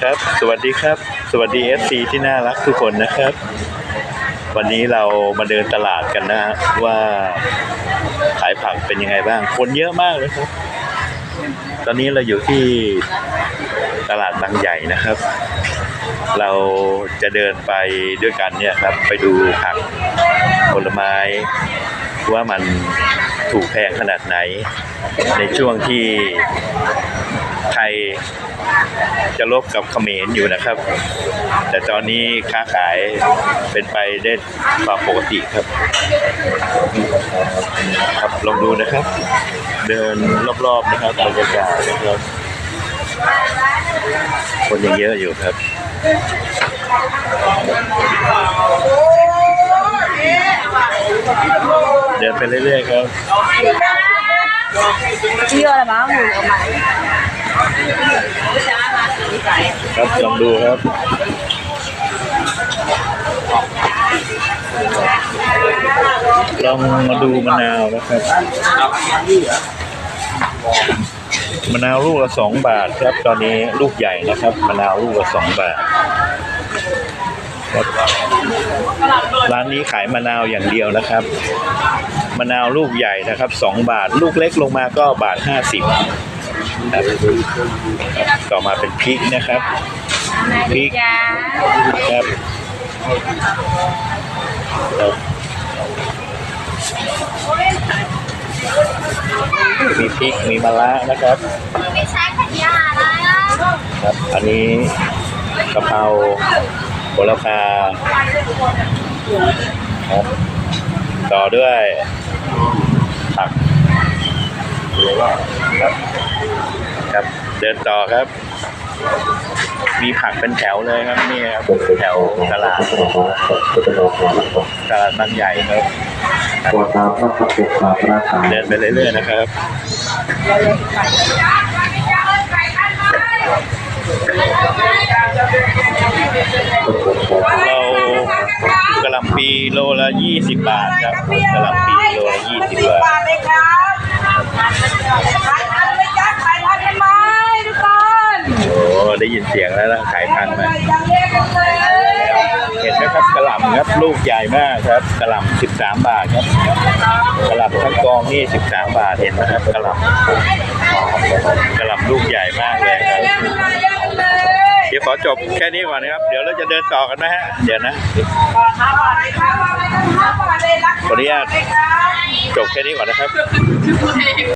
ครับ สวัสดีครับ สวัสดี FC ที่น่ารักทุกคนนะครับ วันนี้เรามาเดินตลาดกันนะฮะว่าขายผักเป็นยังไงบ้าง คนเยอะมากเลยครับ ตอนนี้เราอยู่ที่ตลาดบางใหญ่นะครับ เราจะเดินไปด้วยกันเนี่ยครับ ไปดูผักผลไม้ว่ามันถูกแพงขนาดไหน ในช่วงที่ ไทยจะลบกับเขมรอยู่นะครับ แต่ตอนนี้ค้าขายเป็นไปได้ความปกติครับ ครับลองดูนะครับ เดินรอบๆนะครับบรรยากาศนะครับคนยังเยอะอยู่ครับเดินไปเรื่อยๆครับ Chưa là báo mùi ở mặt ครับลองดูครับลองมาดูมะนาวนะครับมะนาวลูกละสองบาทครับ ตอนนี้ลูกใหญ่นะครับมะนาวลูกละสองบาทร้านนี้ขายมะนาวอย่างเดียวนะครับ มะนาวลูกใหญ่นะครับสองบาท ลูกเล็กลงมาก็บาทห้าสิบ ครับ ต่อมาเป็นพริกนะครับพริกครับมีพริกมีมะระนะครับครับ อันนี้กะเพราโหระพาครับต่อด้วยผัก ครับครับ เดินต่อครับ มีผักเป็นแถวเลยครับนี่ครับแถวตลาดตลาดบางใหญ่ครับตัวตาพระพุทธศาสนาเดินไปเรื่อยๆนะครับ เราก โลละยี่สิบบาทครับกระหลำปีโลละยี่สิบบาทเลยครับขายทันไหมจ๊ะขายทันไหมทุกคนโอ้ได้ยินเสียงแล้วนะขายพันไหมเห็นไหมครับกระหล่ำครับลูกใหญ่มากครับกระหล่ำสิบสามบาทครับกระหล่ำทั้งกองนี่สิบสามบาทเห็นไหมครับกระหล่ำกระหล่ำลูกใหญ่มากเลยครับเดี๋ยวขอจบแค่นี้ก่อนนะครับ เดี๋ยวเราจะเดินต่อกันนะฮะ เดี๋ยวนะ อนุญาตจบแค่นี้ก่อนนะครับ